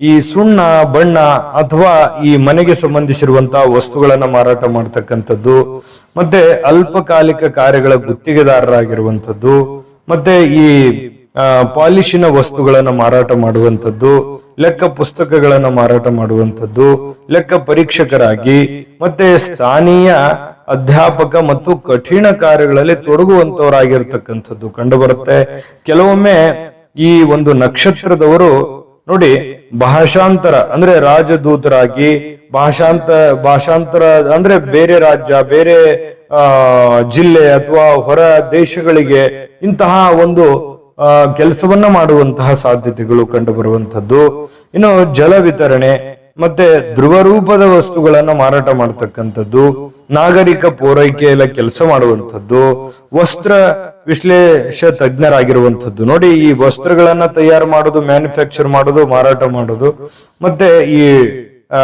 ಈ ಸುಣ್ಣ, ಬಣ್ಣ ಅಥವಾ ಈ ಮನೆಗೆ ಸಂಬಂಧಿಸಿರುವಂತಹ ವಸ್ತುಗಳನ್ನ ಮಾರಾಟ ಮಾಡ್ತಕ್ಕಂಥದ್ದು, ಮತ್ತೆ ಅಲ್ಪಕಾಲಿಕ ಕಾರ್ಯಗಳ ಗುತ್ತಿಗೆದಾರರಾಗಿರುವಂಥದ್ದು, ಮತ್ತೆ ಈ ಪಾಲಿಶಿನ ವಸ್ತುಗಳನ್ನ ಮಾರಾಟ ಮಾಡುವಂಥದ್ದು, ಲೆಕ್ಕ ಪುಸ್ತಕಗಳನ್ನ ಮಾರಾಟ ಮಾಡುವಂಥದ್ದು, ಲೆಕ್ಕ ಪರೀಕ್ಷಕರಾಗಿ, ಮತ್ತೆ ಸ್ಥಾನೀಯ ಅಧ್ಯಾಪಕ ಮತ್ತು ಕಠಿಣ ಕಾರ್ಯಗಳಲ್ಲಿ ತೊಡಗುವಂತವರಾಗಿರ್ತಕ್ಕಂಥದ್ದು ಕಂಡುಬರುತ್ತೆ. ಕೆಲವೊಮ್ಮೆ ಈ ಒಂದು ನಕ್ಷತ್ರದವರು ನೋಡಿ, ಭಾಷಾಂತರ, ಅಂದ್ರೆ ರಾಜದೂತರಾಗಿ, ಭಾಷಾಂತ, ಭಾಷಾಂತರ ಅಂದ್ರೆ ಬೇರೆ ರಾಜ್ಯ, ಬೇರೆ, ಆ, ಜಿಲ್ಲೆ ಅಥವಾ ಹೊರ ದೇಶಗಳಿಗೆ ಇಂತಹ ಒಂದು ಕೆಲಸವನ್ನ ಮಾಡುವಂತಹ ಸಾಧ್ಯತೆಗಳು ಕಂಡು ಬರುವಂತದ್ದು ಇನ್ನು ಜಲ ವಿತರಣೆ ಮತ್ತೆ ಧ್ರುವ ರೂಪದ ವಸ್ತುಗಳನ್ನ ಮಾರಾಟ ಮಾಡತಕ್ಕಂಥದ್ದು, ನಾಗರಿಕ ಪೂರೈಕೆಯಲ್ಲ ಕೆಲಸ ಮಾಡುವಂಥದ್ದು, ವಸ್ತ್ರ ವಿಶ್ಲೇಷ ತಜ್ಞರಾಗಿರುವಂಥದ್ದು ನೋಡಿ, ಈ ವಸ್ತ್ರಗಳನ್ನ ತಯಾರು ಮಾಡೋದು ಮ್ಯಾನುಫ್ಯಾಕ್ಚರ್ ಮಾಡೋದು, ಮಾರಾಟ ಮಾಡೋದು, ಮತ್ತೆ ಈ, ಆ,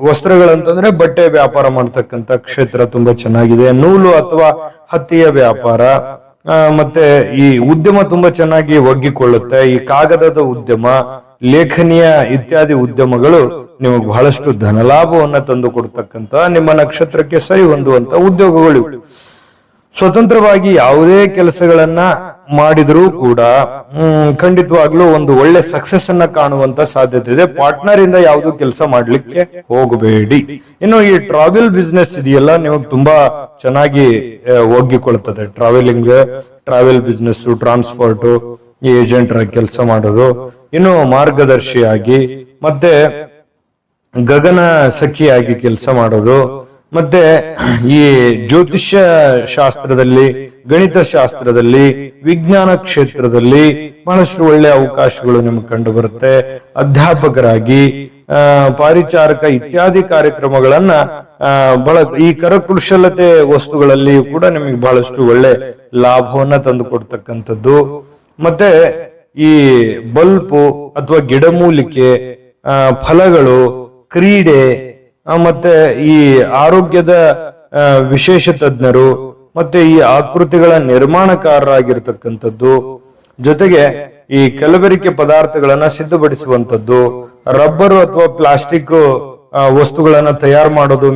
ವಸ್ತ್ರಗಳಂತಂದ್ರೆ ಬಟ್ಟೆ ವ್ಯಾಪಾರ ಮಾಡ್ತಕ್ಕಂಥ ಕ್ಷೇತ್ರ ತುಂಬಾ ಚೆನ್ನಾಗಿದೆ. ನೂಲು ಅಥವಾ ಹತ್ತಿಯ ವ್ಯಾಪಾರ ಮತ್ತೆ ಈ ಉದ್ಯಮ ತುಂಬಾ ಚೆನ್ನಾಗಿ ಒಗ್ಗಿಕೊಳ್ಳುತ್ತೆ. ಈ ಕಾಗದದ ಉದ್ಯಮ, ಲೇಖನೀಯ ಇತ್ಯಾದಿ ಉದ್ಯಮಗಳು ನಿಮಗೆ ಬಹಳಷ್ಟು ಧನಲಾಭವನ್ನ ತಂದು ಕೊಡ್ತಕ್ಕಂತ ನಿಮ್ಮ ನಕ್ಷತ್ರಕ್ಕೆ ಸರಿ ಹೊಂದುವಂತ ಉದ್ಯೋಗಗಳು. ಸ್ವತಂತ್ರವಾಗಿ ಯಾವುದೇ ಕೆಲಸಗಳನ್ನ ಮಾಡಿದರೂ ಕೂಡ ಖಂಡಿತವಾಗ್ಲೂ ಒಂದು ಒಳ್ಳೆ ಸಕ್ಸಸ್ ಅನ್ನ ಕಾಣುವಂತ ಸಾಧ್ಯತೆ ಇದೆ. ಪಾರ್ಟ್ನರ್ ಇಂದ ಯಾವುದು ಕೆಲಸ ಮಾಡ್ಲಿಕ್ಕೆ ಹೋಗಬೇಡಿ. ಇನ್ನು ಈ ಟ್ರಾವೆಲ್ ಬಿಸ್ನೆಸ್ ಇದೆಯಲ್ಲ ನಿಮಗೆ ತುಂಬಾ ಚೆನ್ನಾಗಿ ಒಗ್ಗಿಕೊಳ್ತದೆ traveling travel business transport agent ಕೆಲಸ ಮಾಡೋದು, ಇನ್ನು ಮಾರ್ಗದರ್ಶಿಯಾಗಿ, ಮತ್ತೆ ಗಗನ ಸಖಿಯಾಗಿ ಕೆಲಸ ಮಾಡೋದು ಮತ್ತೆ ಈ ಜ್ಯೋತಿಷ್ಯ ಶಾಸ್ತ್ರದಲ್ಲಿ ಗಣಿತ ಶಾಸ್ತ್ರದಲ್ಲಿ ವಿಜ್ಞಾನ ಕ್ಷೇತ್ರದಲ್ಲಿ ಬಹಳಷ್ಟು ಒಳ್ಳೆ ಅವಕಾಶಗಳು ನಿಮ್ಗೆ ಕಂಡು ಬರುತ್ತೆ ಅಧ್ಯಾಪಕರಾಗಿ ಪಾರಿಚಾರಕ ಇತ್ಯಾದಿ ಕಾರ್ಯಕ್ರಮಗಳನ್ನ ಬಹಳ ಈ ಕರಕುಶಲತೆ ವಸ್ತುಗಳಲ್ಲಿ ಕೂಡ ನಿಮಗೆ ಬಹಳಷ್ಟು ಒಳ್ಳೆ ಲಾಭವನ್ನ ತಂದು ಕೊಡ್ತಕ್ಕಂಥದ್ದು ಮತ್ತೆ ಈ ಬಲ್ಪು ಅಥವಾ ಗಿಡಮೂಲಿಕೆ ಫಲಗಳು, ಕ್ರೀಡೆ ಮತ್ತೆ ಈ ಆರೋಗ್ಯದ ವಿಶೇಷ ತಜ್ಞರು, ಮತ್ತೆ ಈ ಆಕೃತಿಗಳ ನಿರ್ಮಾಣಕಾರರಾಗಿರ್ತಕ್ಕಂಥದ್ದು, ಜೊತೆಗೆ ಈ ಕಲಬೆರಿಕೆ ಪದಾರ್ಥಗಳನ್ನ ಸಿದ್ಧಪಡಿಸುವಂತದ್ದು ರಬ್ಬರು ಅಥವಾ ಪ್ಲಾಸ್ಟಿಕ್ ವಸ್ತುಗಳನ್ನ ತಯಾರು ಮಾಡೋದು